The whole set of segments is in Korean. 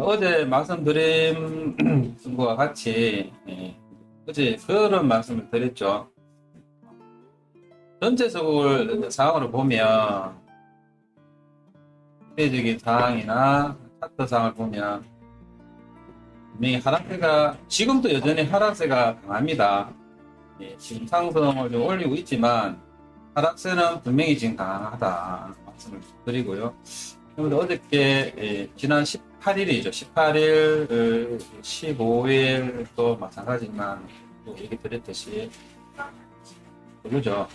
어제 말씀드린 것과 같이 예, 어제 그런 말씀을 드렸죠. 전체적으로 상황으로 보면 대적인 상황이나 차트 상황을 보면 분명히 하락세가 지금도 여전히 하락세가 강합니다. 예, 지금 상승을 좀 올리고 있지만 하락세는 분명히 지금 강하다 말씀을 드리고요. 어저께 예, 지난 18일이죠. 18일, 15일 또 마찬가지지만 또 얘기 드렸듯이 그러죠.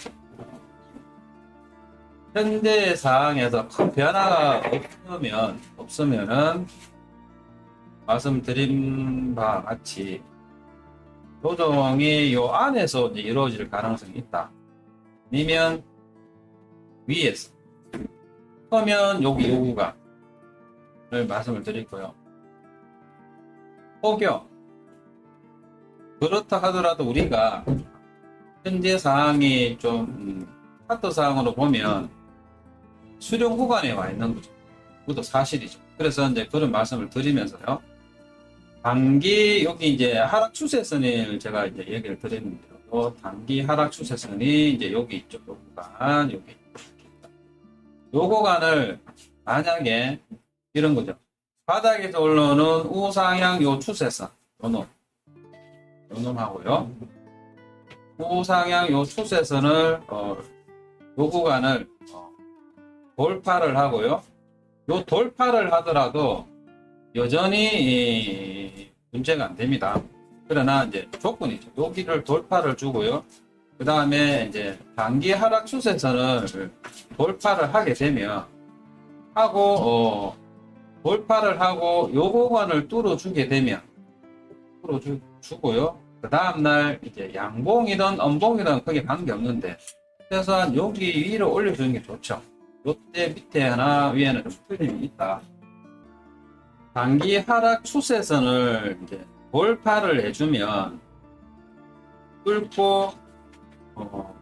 현재 상황에서 큰 변화가 없으면 없으면은 말씀드린 바와 같이 조정이 요 안에서 이제 이루어질 가능성이 있다. 아니면 위에서 그러면 여기 요구가 를 말씀을 드리고요. 혹여 그렇다 하더라도 우리가 현재 상황이 좀 음, 차트 상황으로 보면 수령 구간에 와 있는 거죠. 그것도 사실이죠. 그래서 이제 그런 말씀을 드리면서요. 단기 여기 이제 하락 추세선을 제가 이제 얘기를 드렸는데요. 요 단기 하락 추세선이 이제 여기 있죠. 요 구간 여기. 요 구간을 만약에 이런 거죠. 바닥에서 올라오는 우상향 요 추세선 요 놈. 요 놈 하고요. 우상향 요 추세선을 어, 요 구간을 어, 돌파를 하고요. 요 돌파를 하더라도 여전히 이, 문제가 안 됩니다. 그러나 이제 조건이죠. 여기를 돌파를 주고요. 그 다음에 이제 단기 하락 추세선을 돌파를 하게 되면 하고 어, 돌파를 하고 요 구간을 뚫어주게 되면 뚫어주고요. 그 다음날 이제 양봉이든 음봉이든 크게 관계없는데 최소한 여기 위로 올려주는 게 좋죠. 요때 밑에 하나 위에는 좀 틀림이 있다. 단기 하락 추세선을 이제 돌파를 해주면 뚫고 어,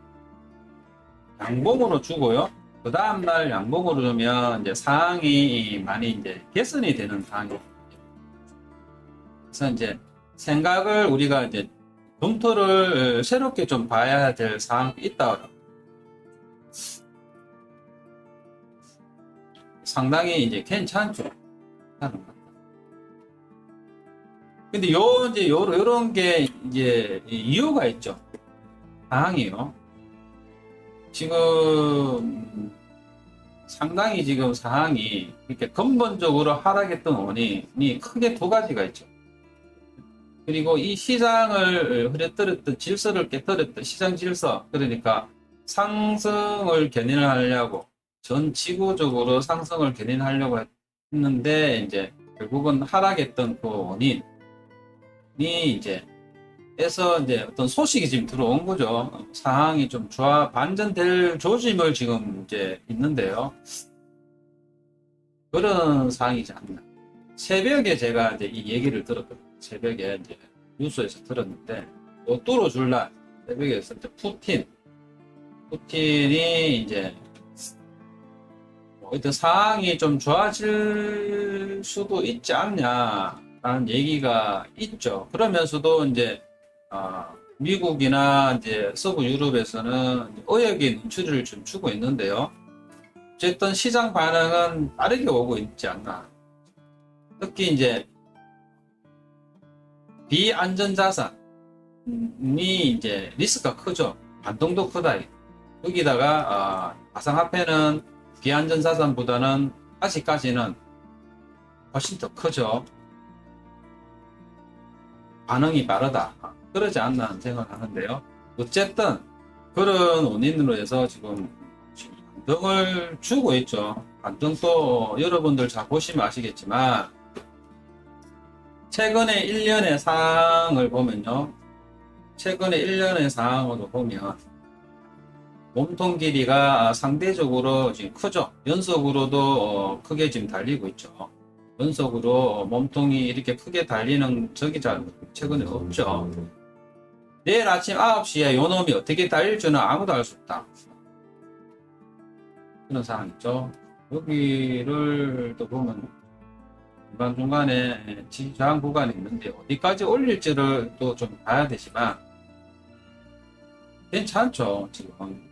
양봉으로 주고요. 그 다음날 양봉으로 주면 이제 상황이 많이 이제 개선이 되는 상황이 그래서 이제 생각을 우리가 이제 검토를 새롭게 좀 봐야 될 사항이 있다. 상당히 이제 괜찮죠. 근데 요 이제 요 요런 게 이제 이유가 있죠. 상황이요. 지금 상당히 지금 상황이 이렇게 근본적으로 하락했던 원인이 크게 두 가지가 있죠. 그리고 이 시장을 흐려뜨렸던 질서를 깨뜨렸던 시장 질서 그러니까 상승을 견인하려고 전 지구적으로 상승을 견인하려고 했는데 이제 결국은 하락했던 그 원인이 이제 에서 이제 어떤 소식이 지금 들어온 거죠. 상황이 좀 좋아 반전될 조짐을 지금 이제 있는데요. 그런 상황이지 않나. 새벽에 제가 이제 이 얘기를 들었거든요. 새벽에 이제 뉴스에서 들었는데 또 뚫어줄 날 새벽에 있을 때 푸틴 푸틴이 이제 뭐 어떤 상황이 좀 좋아질 수도 있지 않냐라는 얘기가 있죠. 그러면서도 이제 아, 미국이나 이제 서부 유럽에서는 의욕의 눈초리를 좀 주고 있는데요. 어쨌든 시장 반응은 빠르게 오고 있지 않나. 특히 이제 비안전자산이 이제 리스크가 크죠. 반동도 크다. 여기다가 아, 가상화폐는 비안전자산보다는 아직까지는 훨씬 더 크죠. 반응이 빠르다. 그러지 않나 생각하는데요. 어쨌든 그런 원인으로 해서 지금 반등을 주고 있죠. 반등 또 여러분들 잘 보시면 아시겠지만 최근에 1년의 상황을 보면요. 최근에 1년의 상황으로 보면 몸통 길이가 상대적으로 지금 크죠. 연속으로도 어, 크게 지금 달리고 있죠. 연속으로 몸통이 이렇게 크게 달리는 적이 잘 최근에 없죠. 내일 아침 9시에 요 놈이 어떻게 달릴 줄은 아무도 알 수 없다. 그런 상황 있죠. 여기를 또 보면 중간중간에 지지 저항 구간이 있는데 어디까지 올릴지를 또 좀 봐야 되지만 괜찮죠 지금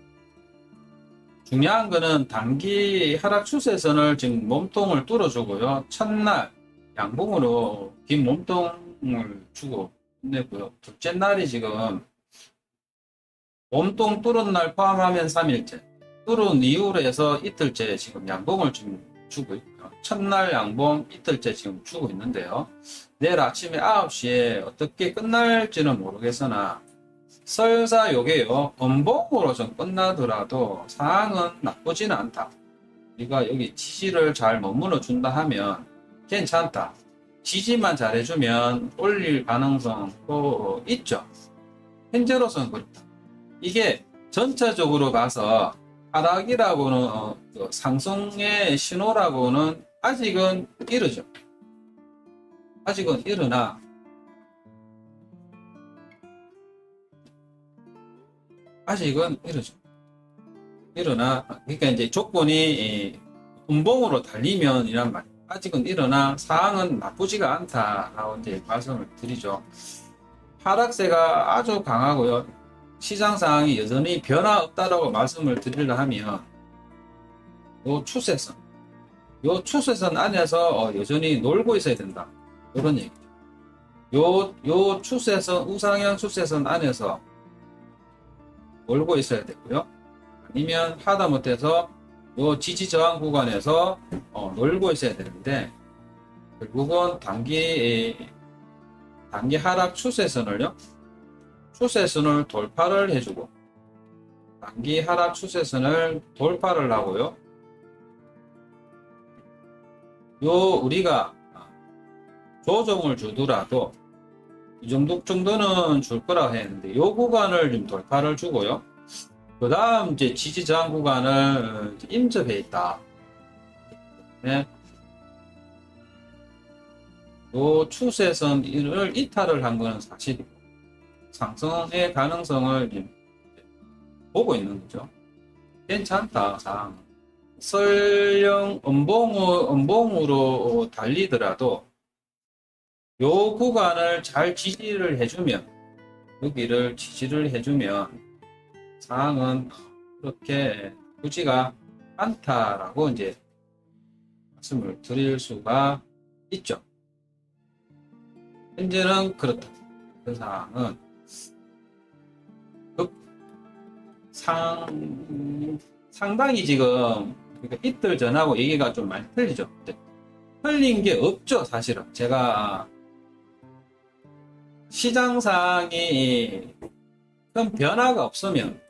중요한 거는 단기 하락 추세선을 지금 몸통을 뚫어주고요 첫날 양봉으로 긴 몸통을 주고 끝내고요 둘째 날이 지금 몸통 뚫은 날 포함하면 3일째 뚫은 이후로 해서 이틀째 지금 양봉을 지금 주고 있고요. 첫날 양봉 이틀째 지금 주고 있는데요. 내일 아침에 9시에 어떻게 끝날지는 모르겠으나 설사 요게요. 음봉으로 좀 끝나더라도 상황은 나쁘지는 않다. 우리가 여기 지지를 잘 머물러 준다 하면 괜찮다. 지지만 잘해주면 올릴 가능성도 있죠. 현재로서는 그렇다. 이게 전체적으로 봐서 하락이라고는 어, 그 상승의 신호라고는 아직은 이르죠. 아직은 이르나 아직은 이르죠. 이르나 그러니까 이제 조건이 이, 음봉으로 달리면 이란 말. 아직은 일어나 상황은 나쁘지가 않다라고 이제 말씀을 드리죠. 하락세가 아주 강하고요. 시장 상황이 여전히 변화 없다라고 말씀을 드리려 하면 요 추세선, 요 추세선 안에서 어, 여전히 놀고 있어야 된다. 이런 얘기죠. 요, 요 추세선, 우상향 추세선 안에서 놀고 있어야 되고요. 아니면 하다못해서 요 지지 저항 구간에서 어, 놀고 있어야 되는데 결국은 단기 단기 하락 추세선을요? 추세선을 돌파를 해주고 단기 하락 추세선을 돌파를 하고요. 요 우리가 조정을 주더라도 이 정도 정도는 줄 거라고 했는데 요 구간을 좀 돌파를 주고요 그 다음 이제 지지 저항 구간을 임접해 있다. 네. 요 추세선을 이탈을 한 거는 사실이고 상승의 가능성을 보고 있는 거죠. 괜찮다 상황. 설령 음봉으로, 음봉으로 달리더라도 요 구간을 잘 지지를 해주면 여기를 지지를 해주면 상황은 그렇게 굳지가 않다라고 이제 말씀을 드릴 수가 있죠. 현재는 그렇다. 그 상황은 그 상, 상당히 지금 그러니까 이틀 전하고 얘기가 좀 많이 틀리죠. 틀린 게 없죠, 사실은. 제가 시장 상황이 큰 변화가 없으면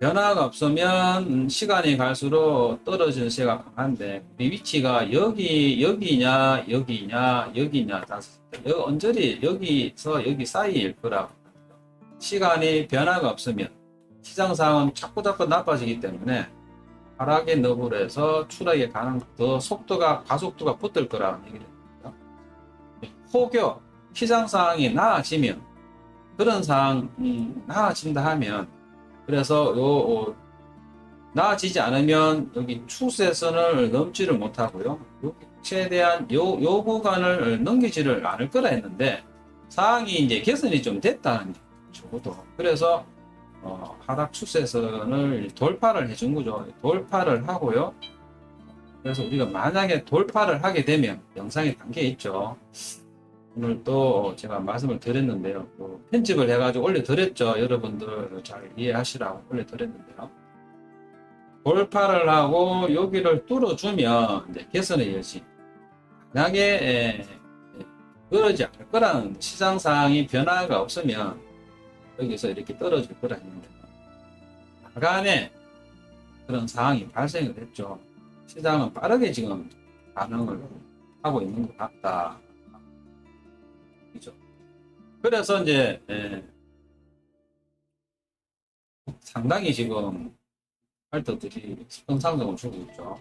변화가 없으면 음, 시간이 갈수록 떨어지는 시가 강한데 우리 위치가 여기 여기냐 여기냐 여기냐 여기 언저리 여기서 여기 사이일 거라고 시간이 변화가 없으면 시장 상황은 자꾸 자꾸 나빠지기 때문에 하락의 너브로 해서 추락의 가능 더 속도가 가속도가 붙을 거라는 얘기를 합니다. 혹여 시장 상황이 나아지면 그런 상황이 나아진다 하면 그래서 요 어, 나아지지 않으면 여기 추세선을 넘지를 못하고요. 요 최대한 요, 요 구간을 넘기지를 않을 거라 했는데 상황이 이제 개선이 좀 됐다는 적어도 그래서 어, 하락 추세선을 돌파를 해준 거죠. 돌파를 하고요. 그래서 우리가 만약에 돌파를 하게 되면 영상에 담겨 있죠. 오늘 또 제가 말씀을 드렸는데요. 또 편집을 해가지고 올려드렸죠. 여러분들 잘 이해하시라고 올려드렸는데요. 돌파를 하고 여기를 뚫어주면 이제 개선의 여지. 만약에 에, 그러지 않을 거라는 시장 상황이 변화가 없으면 여기서 이렇게 떨어질 거라 했는데 약간의 그런 상황이 발생을 했죠. 시장은 빠르게 지금 반응을 하고 있는 것 같다. 그죠. 그래서 이제 예, 상당히 지금 팔터들이 성상승을 주고 있죠.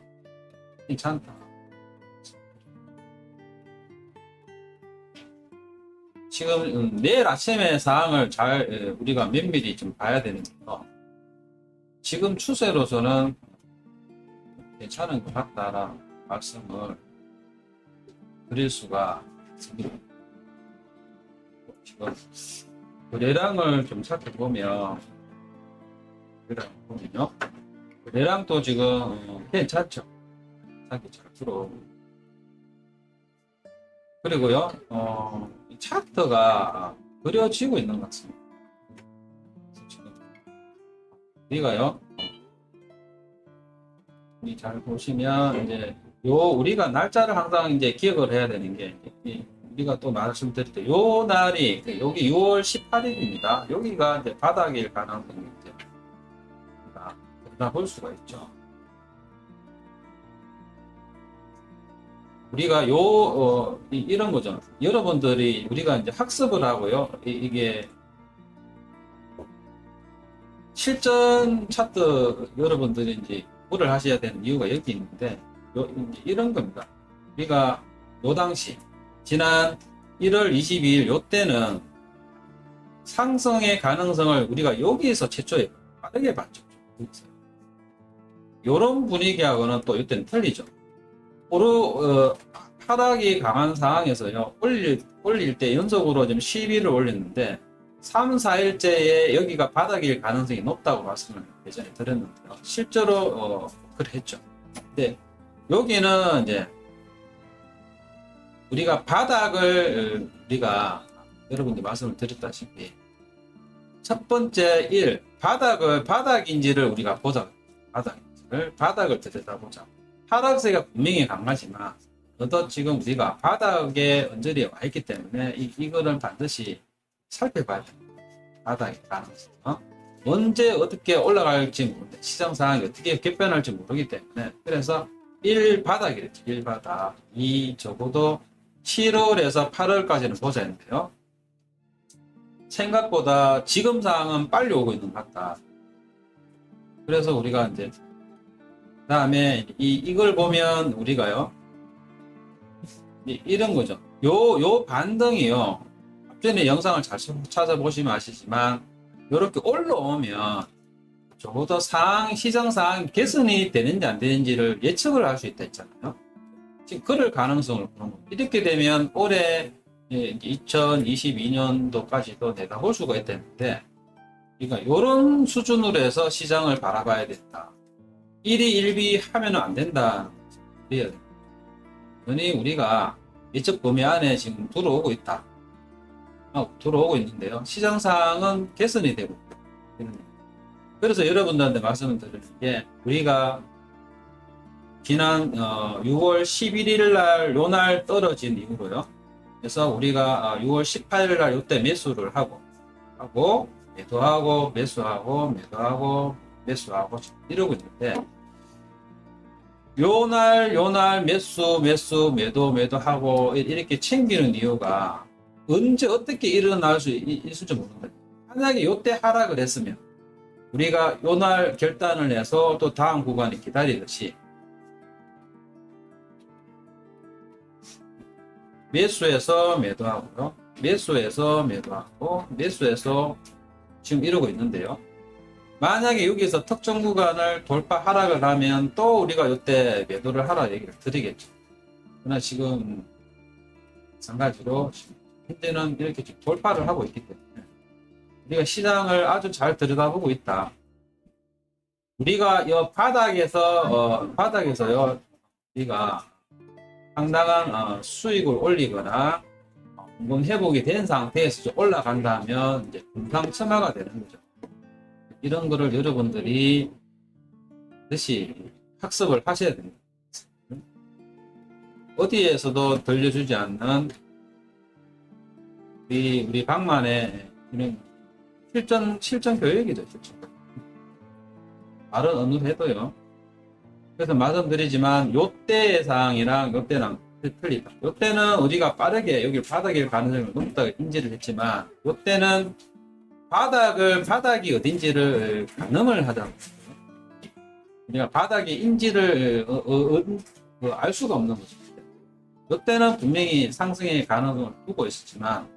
괜찮다. 지금 음, 내일 아침에 상황을 잘 예, 우리가 면밀히 좀 봐야 되는데요. 지금 추세로서는 괜찮은 것 같다라는 말씀을 그릴 수가 있습니다. 거래량을 좀 살펴보면 거래량 보면요. 거래량도 지금 어, 괜찮죠. 괜찮게 잘 들어오고 그리고요, 어, 이 차트가 그려지고 있는 것 같습니다. 지금 우리가요, 우리 잘 보시면 이제 요 우리가 날짜를 항상 이제 기억을 해야 되는 게 이- 우리가 또 말씀드릴 때요 날이 그 여기 6월 18일입니다. 여기가 이제 바닥일 가능성이 이제 우리가 들여다볼 수가 있죠. 우리가 요, 어, 이, 런 거죠. 여러분들이 우리가 이제 학습을 하고요. 이, 게 실전 차트 여러분들이 이제 공부를 하셔야 되는 이유가 여기 있는데, 요, 이런 겁니다. 우리가 요 당시, 지난 1월 22일 요 때는 상승의 가능성을 우리가 여기에서 최초에 빠르게 봤죠. 요런 분위기하고는 또 이때는 틀리죠. 오르, 어, 하락이 강한 상황에서요, 올릴, 올릴 때 연속으로 지금 10일을 올렸는데, 3, 4일째에 여기가 바닥일 가능성이 높다고 말씀을 예전에 드렸는데요. 실제로, 어, 그랬죠. 근데, 여기는 이제, 우리가 바닥을, 어, 우리가, 여러분들 말씀을 드렸다시피, 첫 번째 일, 바닥을, 바닥인지를 우리가 보자. 바닥인지를, 바닥을 들여다보자. 하락세가 분명히 강하지만 어떤 지금 우리가 바닥에 언저리에 와 있기 때문에 이, 이거를 반드시 살펴봐야 됩니다. 바닥의 가능성. 어? 언제 어떻게 올라갈지 모르는데 시장 상황이 어떻게 개변할지 모르기 때문에 그래서 1 바닥이랬죠. 1 바닥. 2 적어도 7월에서 8월까지는 보자 했는데요. 생각보다 지금 상황은 빨리 오고 있는 것 같다. 그래서 우리가 이제 다음에 이 이걸 보면 우리가요 이- 이런 거죠. 요 요 반등이요. 앞전에 영상을 잘 찾아보시면 아시지만 이렇게 올라오면 적어도 상황 시장 상황 개선이 되는지 안 되는지를 예측을 할 수 있다 했잖아요. 지금 그럴 가능성을 보는 겁니다. 이렇게 되면 올해 2022년도까지도 내다볼 수가 있다는데 그러니까 이런 수준으로 해서 시장을 바라봐야 된다. 1위 1비 하면 안 된다. 그래야 돼. 흔히 우리가 예측 범위 안에 지금 들어오고 있다. 어, 들어오고 있는데요. 시장 상황은 개선이 되고 거예요. 그래서 여러분들한테 말씀을 드리는 게 우리가 지난 어, 6월 11일 날 요 날 떨어진 이후로요. 그래서 우리가 어, 6월 18일 날 요때 매수를 하고 하고 매도하고 매수하고 매도하고 매수하고 이러고 있는데 요 날 요 날 매수 매수 매도 매도하고 이렇게 챙기는 이유가 언제 어떻게 일어날 수 있- 있을지 모르는 거예요. 만약에 요때 하락을 했으면 우리가 요 날 결단을 해서 또 다음 구간을 기다리듯이 매수해서 매도하고요. 매수해서 매도하고 매수해서 지금 이러고 있는데요. 만약에 여기서 특정 구간을 돌파 하락을 하면 또 우리가 이때 매도를 하라 얘기를 드리겠죠. 그러나 지금 마찬가지로 현재는 이렇게 지금 돌파를 하고 있기 때문에 우리가 시장을 아주 잘 들여다보고 있다. 우리가 이 바닥에서 어, 바닥에서요 우리가 상당한 어, 수익을 올리거나 어, 공급 회복이 된 상태에서 좀 올라간다면 이제 금상첨화가 되는 거죠. 이런 거를 여러분들이 다시 학습을 하셔야 됩니다. 어디에서도 들려주지 않는 우리, 우리 방만의 이런 실전, 실전 교육이죠, 실전. 말은 어느 해도요. 그래서 말씀드리지만, 요때의 상황이랑 요때랑 틀리다. 요때는 우리가 빠르게 여기 바닥일 가능성을 높다고 인지를 했지만, 요때는 바닥을 바닥이 어딘지를 가늠을 하다 우리가 바닥의 인지를 어, 어, 어, 어, 알 수가 없는 거죠. 이때는 분명히 상승의 가능성을 두고 있었지만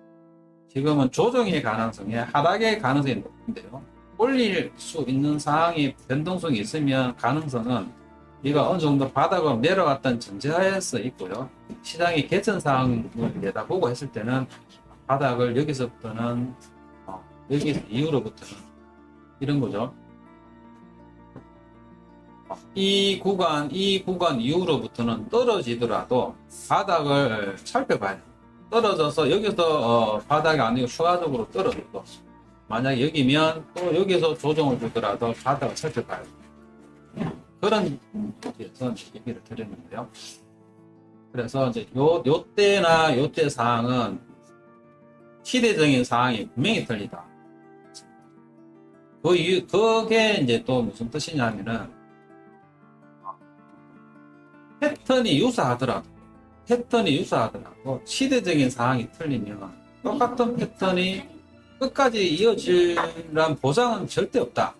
지금은 조정의 가능성에 하락의 가능성이 높은데요. 올릴 수 있는 상황이 변동성이 있으면 가능성은 우리가 어느 정도 바닥으로 내려왔던 전제하에서 있고요. 시장이 개선 사항을 내다보고 했을 때는 바닥을 여기서부터는 어, 여기 이후로부터는 이런 거죠. 어, 이 구간, 이 구간 이후로부터는 떨어지더라도 바닥을 살펴봐야 돼요. 떨어져서 여기서 어, 바닥이 아니고 추가적으로 떨어져도 만약 여기면 또 여기서 조정을 주더라도 바닥을 살펴봐야 돼요. 그런 위해서 얘기를 드렸는데요. 그래서 이제 요, 요 때나 요 때 사항은 시대적인 사항이 분명히 틀리다. 그 이유, 그게 이제 또 무슨 뜻이냐면은 패턴이 유사하더라도 패턴이 유사하더라도 시대적인 사항이 틀리면 똑같은 패턴이 끝까지 이어질란 보장은 절대 없다.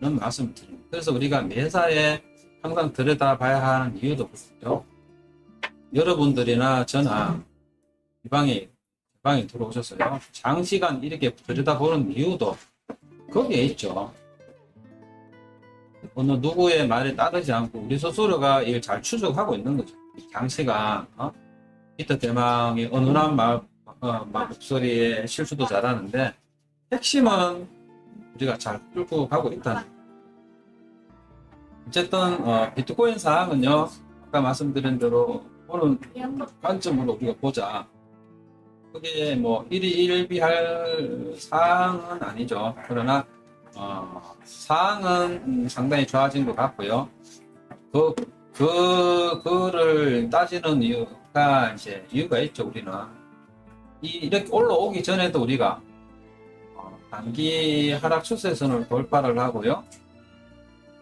는 말씀을 드립니다. 그래서 우리가 매사에 항상 들여다봐야 하는 이유도 그렇고요. 여러분들이나 저나 이 방에 들어오셨어요. 장시간 이렇게 들여다보는 이유도 거기에 있죠. 어느 누구의 말에 따르지 않고 우리 스스로가 이걸 잘 추적하고 있는 거죠. 장시간 어? 이터 대망의 은은한 말, 어, 말 목소리에 실수도 잘하는데 핵심은 우리가 잘 끌고 가고 있다는. 어쨌든 어, 비트코인 사항은요 아까 말씀드린 대로 오늘 관점으로 우리가 보자. 그게 뭐 일이 일비할 사항은 아니죠. 그러나 어, 사항은 음, 상당히 좋아진 것 같고요. 그, 그, 그를 따지는 이유가 이제 이유가 있죠 우리는. 이, 이렇게 올라오기 전에도 우리가 어, 단기 하락 추세선을 돌파를 하고요. 프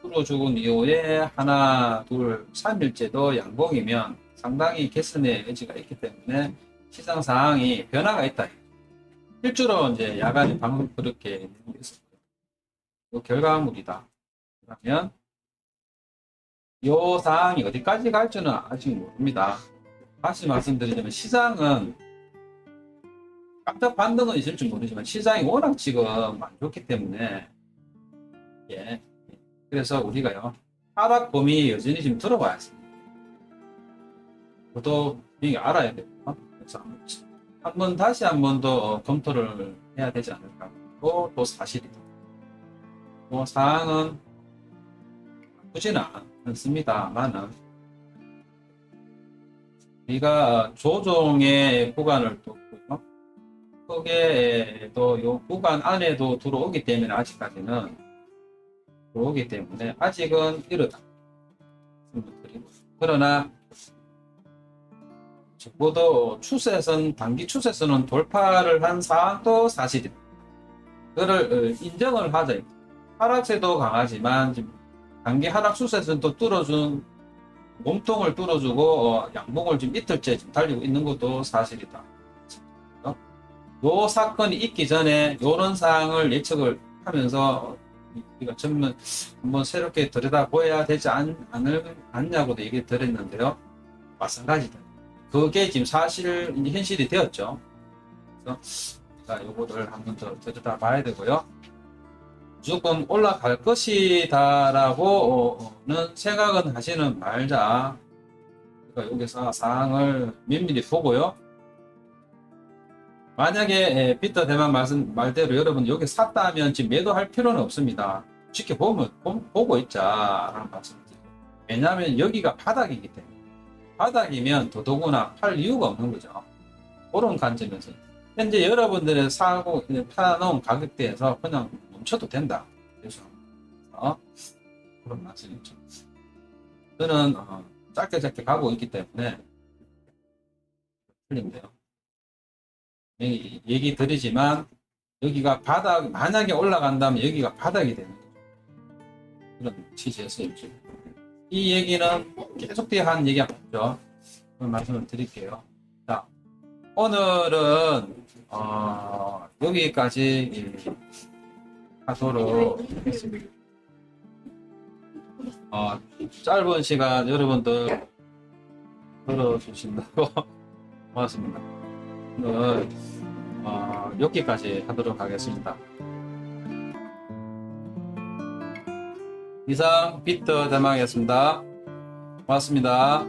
로 죽은 이후에 하나, 둘, 3일째도 양봉이면 상당히 개선의 여지가 있기 때문에 시장 상황이 변화가 있다. 실제로 이제 야간에 방금 그렇게 있었고요. 이 결과물이다. 그러면 이 상황이 어디까지 갈지는 아직 모릅니다. 다시 말씀드리자면 시장은 깜짝 반등은 있을지 모르지만 시장이 워낙 지금 안 좋기 때문에 예. 그래서 우리가요 하락 범위 여전히 지금 들어봐야 합니다. 그것도 이게 알아야 돼요. 그래서 한번 다시 한 번 더 검토를 해야 되지 않을까. 또, 또 사실이다. 뭐 사항은 나쁘지는 않습니다만은 우리가 조종의 구간을 뒀고요. 크게 또요 구간 안에도 들어오기 때문에 아직까지는 들어오기 때문에 아직은 이르다. 그러나 적어도 추세선 단기 추세선은 돌파를 한 사항도 사실이다. 그를 어, 인정을 하자. 하락세도 강하지만 단기 하락 추세선도 뚫어준 몸통을 뚫어주고 어, 양봉을 지금 이틀째 지금 달리고 있는 것도 사실이다. 어? 요 사건이 있기 전에 요런 사항을 예측을 하면서 우리가 전면 한번 새롭게 들여다보아야 되지 않냐고도 얘기 드렸는데요. 마찬가지다. 그게 지금 사실, 이제 현실이 되었죠. 그래서 자, 요거를 한번 더 들여다봐야 되고요. 무조건 올라갈 것이다라고는 생각은 하시는 말자. 그러니까 여기서 사항을 면밀히 보고요. 만약에 에, 비터 대만 말씀 말대로 여러분 여기 샀다 하면 지금 매도할 필요는 없습니다. 지켜보면 보, 보고 있자라는 말씀드려요. 왜냐하면 여기가 바닥이기 때문에 바닥이면 더더구나 팔 이유가 없는 거죠. 그런 관점에서 현재 여러분들의 사고 팔아놓은 가격대에서 그냥 멈춰도 된다. 그래서 어? 그런 말씀이죠. 저는 어, 짧게 짧게 가고 있기 때문에 틀린데요. 얘기, 얘기 드리지만 여기가 바닥 만약에 올라간다면 여기가 바닥이 되는 거죠. 그런 취지였어요. 지금. 이 얘기는 계속돼야 하는 얘기가 맞죠. 말씀을 드릴게요. 자, 오늘은 어, 여기까지 하도록 하겠습니다. 어, 짧은 시간 여러분들 들어주신다고 고맙습니다. 오늘 어, 여기까지 하도록 하겠습니다. 이상 비트 대망이었습니다. 고맙습니다.